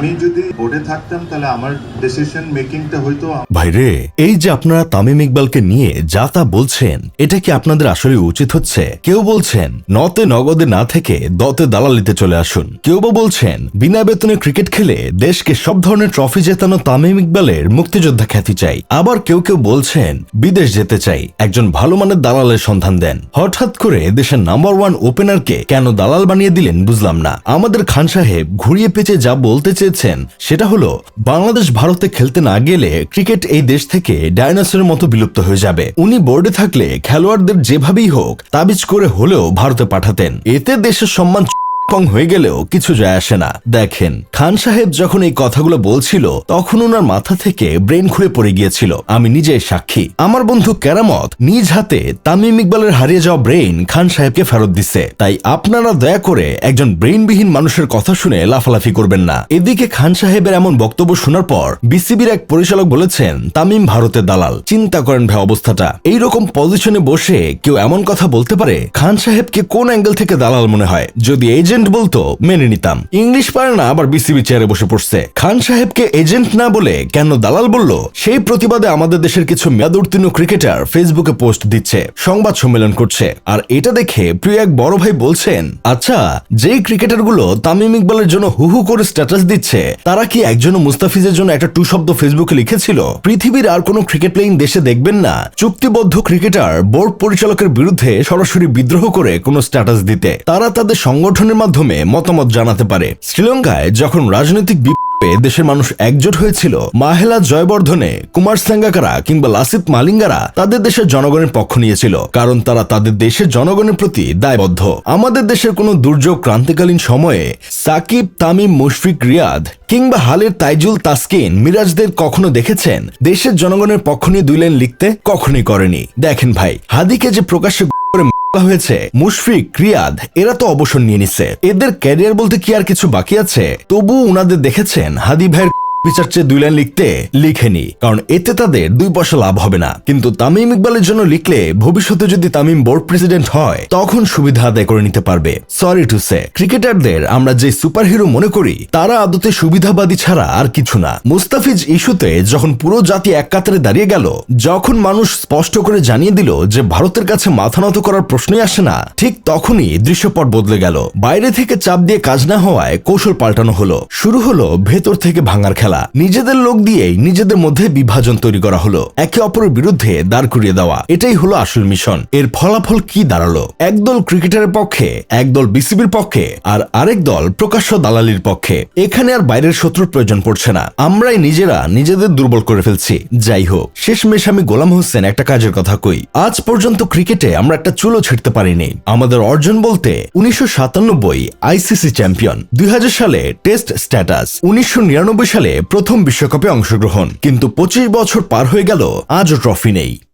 আমি যদি এই যে আপনারা তামিম ইকবালকে নিয়ে যা তা বলছেন, এটা কি আপনাদের আসলে উচিত হচ্ছে? কেউ বলছেন, নতে নগদে না থেকে দতে দালালিতে চলে আসুন। কেউ বা বলছেন, বিনা বেতনে ক্রিকেট খেলে দেশকে সব ধরনের ট্রফি জেতানো তামিম ইকবালের মুক্তিযোদ্ধা খ্যাতি চাই। আবার কেউ কেউ বলছেন, বিদেশ যেতে চাই, একজন ভালো মানের দালালের সন্ধান দেন। হঠাৎ করে দেশের নাম্বার ওয়ান ওপেনারকে কেন দালাল বানিয়ে দিলেন বুঝলাম না। আমাদের খান সাহেব ঘুরিয়ে পেঁচে যা বলতে চেয়েছেন সেটা হলো, বাংলাদেশ ভারতে খেলতে না গেলে ক্রিকেট এই দেশ থেকে ডায়নাসোরের মতো বিলুপ্ত হয়ে যাবে। উনি বোর্ডে থাকলে খেলোয়াড়দের যেভাবেই হোক, তাবিজ করে হলেও ভারতে পাঠাতেন। এতে দেশের সম্মান কং হয়ে গেলেও কিছু যায় আসে না। দেখেন, খান সাহেব যখন এই কথাগুলো বলছিল, তখন ওনার মাথা থেকে ব্রেন খুলে পড়ে গিয়েছিল। আমি নিজেই সাক্ষী। আমার বন্ধু কেরামত নিজ হাতে তামিম ইকবালের হারিয়ে যাওয়া ব্রেইন খান সাহেবকে ফেরত দিচ্ছে তাই আপনারা দয়া করে একজন ব্রেইনবিহীন মানুষের কথা শুনে লাফালাফি করবেন না। এদিকে খান সাহেবের এমন বক্তব্য শোনার পর বিসিবির এক পরিচালক বলেছেন, তামিম ভারতের দালাল। চিন্তা করেন ভাই অবস্থাটা। এইরকম পজিশনে বসে কেউ এমন কথা বলতে পারে? খান সাহেবকে কোন অ্যাঙ্গেল থেকে দালাল মনে হয়? যদি এজেন্ট বলতো, মেনে নিতাম। ইংলিশ পারে না, আবার বিসিবি চেয়ারে বসে পড়ছে। খান সাহেবকে এজেন্ট না বলে কেন দালাল বলল, সেই প্রতিবাদে আমাদের দেশের কিছু মেয়াদোত্তীর্ণ ক্রিকেটার ফেসবুকে পোস্ট দিচ্ছে, সংবাদ সম্মেলন করছে। আর এটা দেখে প্রিয় এক বড় ভাই বলছেন আচ্ছা যেই ক্রিকেটারগুলো তামিম ইকবালের জন্য হু হু করে স্ট্যাটাস দিচ্ছে, তারা কি একজন মুস্তাফিজের জন্য একটা টু শব্দ ফেসবুকে লিখেছিল? পৃথিবীর আর কোনো ক্রিকেট প্লেয়িং দেশে দেখবেন না। চুক্তিবদ্ধ ক্রিকেটার বোর্ড পরিচালকের বিরুদ্ধে সরাসরি বিদ্রোহ করে কোনো স্ট্যাটাস দিতে। তারা তাদের সংগঠনের মাধ্যমে মতামত জানাতে পারে। শ্রীলঙ্কায় যখন রাজনৈতিক বিপ্লবে দেশের মানুষ একজোট হয়েছিল, মাহেলা জয়বর্ধনে কুমার সাঙ্গাকারা কিংবা লাসিত মালিঙ্গারা তাদের দেশের জনগণের পক্ষ নিয়েছিল, কারণ তারা তাদের দেশের জনগণের প্রতি দায়বদ্ধ। আমাদের দেশের কোনো দুর্যোগ ক্রান্তিকালীন সময়ে সাকিব, তামিম, মুশফিক, রিয়াদ কিংবা হালের তাইজুল তাসকিন, মিরাজদের কখনো দেখেছেন? দেশের জনগণের পক্ষ নিয়ে দুই লাইন লিখতে কখনোই করেনি। দেখেন ভাই, হাদিকে যে প্রকাশ্যে হয়েছে। মুশফিক, রিয়াদ, এরা তো অবসর নিয়ে নিচ্ছে। এদের ক্যারিয়ার বলতে কি আর কিছু বাকি আছে? তবু উনাদের দেখেছেন হাদি ভাইয়ের বিচার চেয়ে দুই লাইন লিখতে লিখেনি, কারণ এতে তাদের দুই পয়সা লাভ হবে না। কিন্তু তামিম ইকবালের জন্য লিখলে ভবিষ্যতে যদি তামিম বোর্ড প্রেসিডেন্ট হয়, তখন সুবিধা আদায় করে নিতে পারবে। সরি টু সে, ক্রিকেটারদের আমরা যে সুপারহিরো মনে করি, তারা আদতে সুবিধাবাদী ছাড়া আর কিছু না। মুস্তাফিজ ইস্যুতে যখন পুরো জাতি এক কাতারে দাঁড়িয়ে গেল, যখন মানুষ স্পষ্ট করে জানিয়ে দিল যে ভারতের কাছে মাথা নত করার প্রশ্নই আসে না, ঠিক তখনই দৃশ্যপট বদলে গেল। বাইরে থেকে চাপ দিয়ে কাজ না হওয়ায় কৌশল পাল্টানো হলো। শুরু হলো ভেতর থেকে ভাঙার খেলা। নিজেদের লোক দিয়েই নিজেদের মধ্যে বিভাজন তৈরি করা হলো। একে অপরের বিরুদ্ধে দাঁড় করিয়ে দেওয়া। এটাই হলো আসল মিশন। এর ফলাফল কি দাঁড়াল? একদল ক্রিকেটারের পক্ষে, একদল বিসিবির পক্ষে, আর আরেক দল প্রকাশ্য দালালির পক্ষে। এখানে আর বাইরের শত্রুর প্রয়োজন পড়ছে না। আমরাই নিজেরা নিজেদের দুর্বল করে ফেলছি। যাই হোক, শেষমেশ আমি গোলাম হোসেন একটা কাজের কথা কই। আজ পর্যন্ত ক্রিকেটে আমরা একটা চুলো ছিঁড়তে পারিনি। আমাদের অর্জন বলতে উনিশশো সাতানব্বই আইসিসি চ্যাম্পিয়ন, দুই হাজার সালে টেস্ট স্ট্যাটাস, উনিশশো নিরানব্বই সালে প্রথম বিশ্বকাপে অংশগ্রহণ। কিন্তু পঁচিশ বছর পার হয়ে গেল আজও ট্রফি নেই।